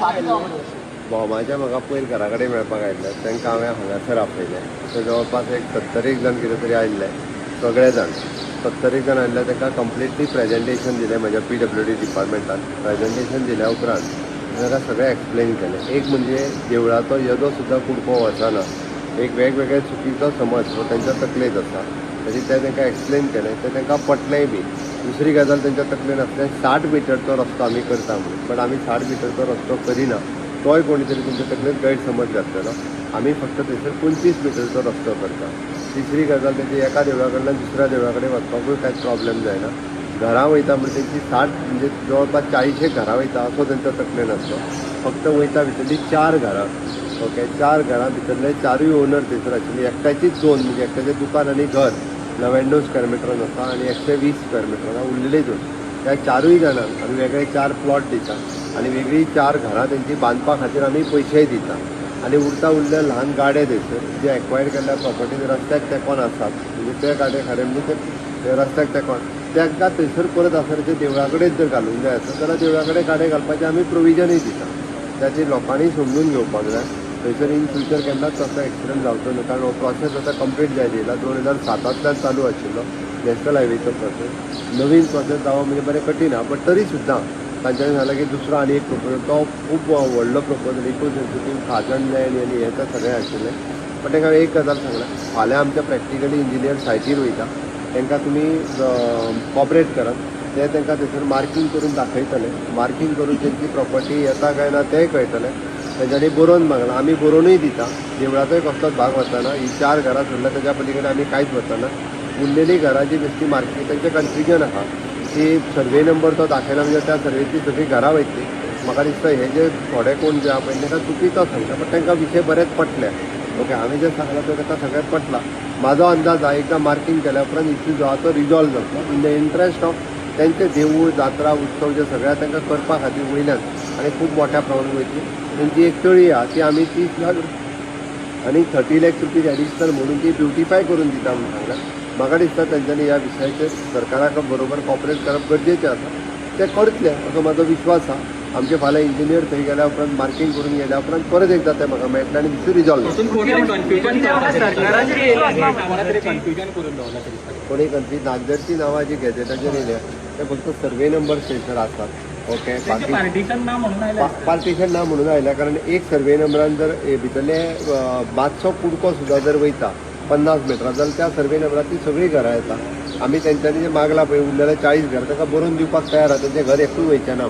भोवमाच्या म्हाका पयर घरा कडेन मेळपाक आयिल्ले तांकां हांवें हांगासर आपयलें तर जवळपास एक सत्तर एक जण कितें तरी आयिल्ले सगळे जाण. सत्तर एक जण आयिल्ले तांकां कंप्लिटली प्रेजेंटेशन दिलें म्हज्या पी डब्ल्यू डी डिपार्टमेंटान प्रेजेंटेशन दिल्या उपरांत तांकां सगळें एक्सप्लेन केलें. एक म्हणजे देवळाचो येदो सुद्दां कुडको वचना. एक वेगवेगळे चुकीचो समज हो तांच्या तकलेंत आसा तरी ते तांकां एक्सप्लेन केलें. तें तांकां पटलेंय बी. दुसरी गजाल त्यांच्या तकलेन आसलें साठ मिटरचो रस्तो आमी करता म्हणून पण आमी साठ मिटरचो रस्तो करिना तोय कोणी तरी तुमच्या तकलेन गैरसमज घातलेलो आमी फक्त थंयसर पंचवीस मिटरचो रस्तो करता. तिसरी गजाल तेजी एका देवळा कडल्यान दुसऱ्या देवळा कडेन वचपाकूय कांयच प्रॉब्लेम जायना घरा वयता म्हणजे त्यांची साठ म्हणजे जवळपास चाळीशेक घरां वयता असो तेंच्या तकलेन आसलो फक्त वयता भितरली चार घरां. ओके चार घरां भितरले चारूय ओनर थंयसर आशिल्ली एकट्याचीच दोन म्हणजे एकट्याचें दुकान आनी घर. नव्याण्णव स्क्वेअर मिटरान आसा आनी एकशे वीस स्क्वेअर मिटरान उरलेली दोन त्या चारूय जाणांक आमी वेगळे चार प्लॉट दिता आनी वेगळी चार घरां तेंची बांदपा खातीर आमी पयशेय दिता आनी उरता उरले ल्हान गाडे थंयसर जे एक्वायर केल्ल्या प्रॉपर्टीज रस्त्याक तेकोन आसात म्हणजे ते गाडे खरे म्हणजे ते- ते रस्त्याक तेकोन तांकां थंयसर परत आसरचे देवळा कडेन जर घालूंक जाय आसत जाल्यार देवळा कडेन गाडे घालपाचें आमी प्रोविजनूय दिता त्याची लोकांनी समजून घेवपाक जाय. थंयसर इन फ्युचर केन्नाच तसो एक्सिडंट जावचो न्हू कारण हो प्रोसेस आतां कंप्लीट जायत येयला दोन हजार सातांतल्यान चालू आशिल्लो. नॅशनल हायवेचो प्रोसेस नवीन प्रोसेस जावप म्हणजे बरें कठीण आहा. बट तरी सुद्दां तांच्यानी सांगलें की दुसरो आनी एक प्रपोजल तो खूब व्हडलो प्रपोजल इको सेन्सिटीव खाजण लँड आनी हें तर सगळें आशिल्लें. पण तांकां एक गजाल सांगलां. फाल्यां आमच्या प्रॅक्टिकली इंजिनियर सायटीर वयता. तांकां तुमी कॉपरेट करात ते तांकां थंयसर मार्कींग करून दाखयतले. मार्कींग करून तेंची प्रॉपर्टी येता काय ना तेंय कळटलें तेंच्यांनी बरोवन मागला आमी बरोवनूय दिता. देवळाचोय कसलोच भाग वचना ही चार घरां सोडल्या तेच्या पलीकडे आमी कांयच वचना उरलेली घरां जी बेश्टी मार्कींग तेंचें कन्फ्युजन आसा की सर्वे नंबर तो दाखयला म्हणजे त्या सर्वेची सगळीं घरां वयतली म्हाका दिसता हे जे थोडे कोण जे आहा पळय तांकां चुकीचो सांगता पण तांकां विशय बरेच पटले. ओके हांवें जें सांगलां तें ताका सगळ्यात पटला. म्हाजो अंदाज हा एकदां मार्कींग केल्या उपरांत इश्यू जो आहा तो रिजॉल्व जातलो इन द इंट्रस्ट ऑफ तेंचे देवूळ जात्रा उत्सव जे सगळ्या तांकां करपा खातीर वयल्यान आनी खूब मोठ्या प्रमाणात वयतली तेंची एक तळी आहा ती आमी तीस लाख आनी थर्टी लॅक्स रुपीज एडिशनल म्हणून ती ब्युटिफाय करून दिता म्हणून सांगला म्हाका दिसता तेंच्यांनी ह्या विशयाचेर सरकाराक बरोबर कॉपरेट करप गरजेचें आसा ते करतले असो म्हाजो विश्वास आहा आमचे फाल्यां इंजिनियर थंय गेल्या उपरांत मार्कींग करून गेल्या उपरांत परत एकदां ते म्हाका मेळटलें आनी इश्यू रिजॉल्व कोणी खंयची नागदरची नांवां जी गॅजेटाचेर येयल्या ते फक्त सर्वे नंबर थंयसर आसात ओके बाकी पार्टिशन ना म्हणून आयला पा- पार्टिशन ना म्हणून आयल्या कारण एक सर्वे नंबरान जर हे भितरले मातसो कुडको सुद्दां जर वयता पन्नास मिटरां जाल्यार त्या सर्वे नंबरांतली सगळीं घरां येता आमी तेंच्यांनी जे मागला पळय उरलेले चाळीस घर ताका बरोवन दिवपाक तयार आहा तेंचें घर एकूय वयचें ना.